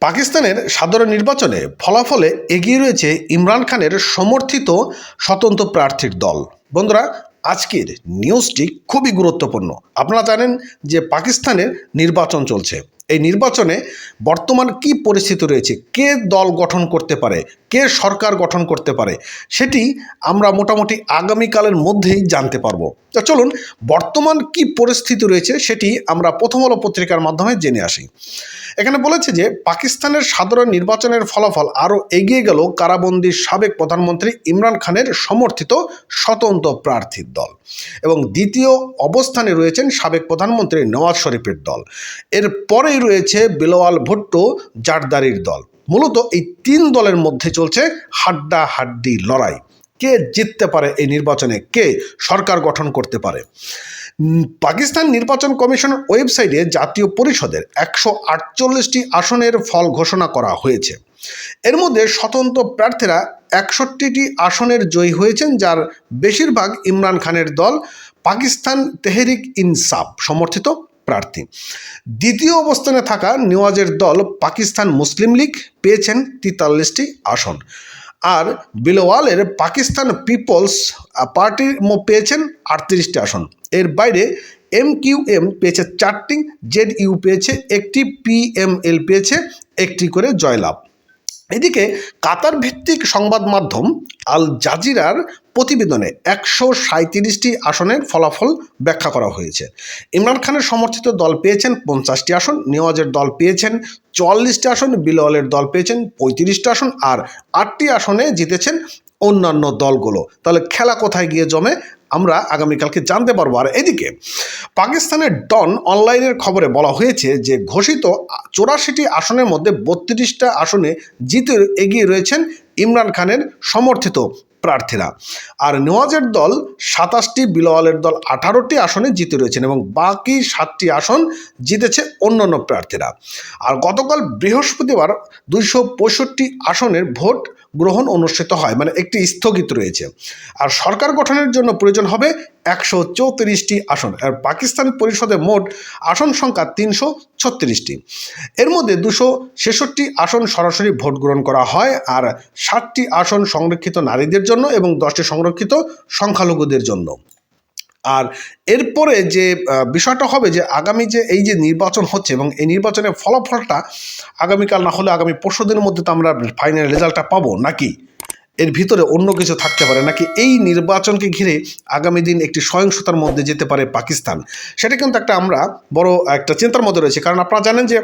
পাকিস্তানের সাধারণ নির্বাচনে ফলাফলে এগিয়ে রয়েছে ইমরান খানের সমর্থিত স্বতন্ত্র প্রার্থীর দল। বন্ধুরা, আজকের নিউজটি খুবই গুরুত্বপূর্ণ। আপনারা জানেন যে পাকিস্তানের নির্বাচন চলছে। এই নির্বাচনে বর্তমান কি পরিস্থিতি রয়েছে? কে দল গঠন করতে পারে? কে সরকার গঠন করতে পারে? সেটি আমরা মোটামুটি আগামীকালের মধ্যেই জানতে পারব। তো চলুন, বর্তমান কি পরিস্থিতি রয়েছে সেটি আমরা প্রথম আলো পত্রিকার মাধ্যমে জেনে আসি। এখানে বলেছে যে, পাকিস্তানের সাধারণ নির্বাচনের ফলাফল আরও এগিয়ে গেল কারাবন্দির সাবেক প্রধানমন্ত্রী ইমরান খানের সমর্থিত স্বতন্ত্র প্রার্থীর দল এবং দ্বিতীয় অবস্থানে রয়েছেন সাবেক প্রধানমন্ত্রী নওয়াজ শরীফের দল। এর পরেই রয়েছে বিলওয়াল ভুট্টো জারদারির দল। মূলত এই তিন দলের মধ্যে চলছে হাড্ডা হাড্ডি লড়াই। কে জিততে পারে এই নির্বাচনে? কে সরকার গঠন করতে পারে? পাকিস্তান নির্বাচন কমিশন ওয়েবসাইটে জাতীয় পরিষদের একশো আটচল্লিশটি আসনের ফল ঘোষণা করা হয়েছে। এর মধ্যে স্বতন্ত্র প্রার্থীরা একষট্টিটি আসনের জয়ী হয়েছেন, যার বেশিরভাগ ইমরান খানের দল পাকিস্তান তেহরিক ইনসাফ সমর্থিত। প্রার্থী। দ্বিতীয় অবস্থানে থাকা নেওয়াজের দল পাকিস্তান মুসলিম লীগ পেয়েছেন তেতাল্লিশটি আসন। আর বিলওয়ালের পাকিস্তান পিপলস পার্টি পেয়েছেন আটত্রিশটি আসন। এর বাইরে এম কিউ এম পেয়েছে চারটি, জেড ইউ পেয়েছে একটি, পিএমএল পেয়েছে একটি করে জয়লাভ। এদিকে কাতার ভিত্তিক সংবাদ মাধ্যম আল জাজিরার প্রতিবেদনে একশো সাঁত্রিশটি আসনের ফলাফল ব্যাখ্যা করা হয়েছে। ইমরান খানের সমর্থিত দল পেয়েছেন পঞ্চাশটি আসন, নেওয়াজের দল পেয়েছেন চুয়াল্লিশটি আসন, বিলওয়ালের দল পেয়েছেন পঁয়ত্রিশটি আসন আর আটটি আসনে জিতেছেন অন্যান্য দলগুলো। তাহলে খেলা কোথায় গিয়ে জমে? আমরা আগামীকালকে জানতে পারব। আর এদিকে, পাকিস্তানের ডন অনলাইনের খবরে বলা হয়েছে যে, ঘোষিত চৌরাশিটি আসনের মধ্যে বত্রিশটা আসনে জিতে এগিয়ে রয়েছেন ইমরান খানের সমর্থিত প্রার্থীরা। আর নেওয়াজের দল সাতাশটি, বিলওয়ালের দল আঠারোটি আসনে জিতে রয়েছেন এবং বাকি সাতটি আসন জিতেছে অন্যান্য প্রার্থীরা। আর গতকাল বৃহস্পতিবার দুইশো পঁয়ষট্টি আসনের ভোট গ্রহণ অনুষ্ঠিত হয় মানে একটি স্থগিত রয়েছে। আর সরকার গঠনের জন্য প্রয়োজন হবে একশো চৌত্রিশটি আসন। আর পাকিস্তান পরিষদে মোট আসন সংখ্যা তিনশো ছত্রিশটি। এর মধ্যে দুশো ছেষট্টি আসন সরাসরি ভোট গ্রহণ করা হয় আর ষাটটি আসন সংরক্ষিত নারীদের জন্য এবং দশটি সংরক্ষিত সংখ্যালঘুদের জন্য। আর এরপরে যে বিষয়টা হবে যে, আগামী যে, এই যে নির্বাচন হচ্ছে এবং এই নির্বাচনের ফলাফলটা আগামীকাল না হলে আগামী পরশু দিনের মধ্যে তো আমরা ফাইনাল রেজাল্টটা পাবো, নাকি? এর ভিতরে অন্য কিছু থাকতে পারে নাকি এই নির্বাচনকে ঘিরে আগামী দিন একটি সহিংসতার মধ্যে যেতে পারে পাকিস্তান? সেটা কিন্তু একটা আমরা বড় একটা চিন্তার মধ্যে রয়েছে। কারণ আপনারা জানেন যে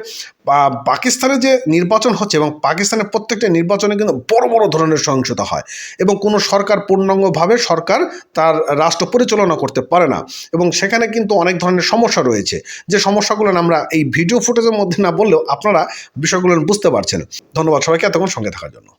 পাকিস্তানে যে নির্বাচন হচ্ছে এবং পাকিস্তানের প্রত্যেকটা নির্বাচনে কিন্তু বড় বড় ধরনের সহিংসতা হয় এবং কোনো সরকার পূর্ণাঙ্গভাবে সরকার তার রাষ্ট্র পরিচালনা করতে পারে না এবং সেখানে কিন্তু অনেক ধরনের সমস্যা রয়েছে। যে সমস্যাগুলো আমরা এই ভিডিও ফুটেজের মধ্যে না বললেও আপনারা বিষয়গুলো বুঝতে পারছেন। ধন্যবাদ সবাইকে এতক্ষণ সঙ্গে থাকার জন্য।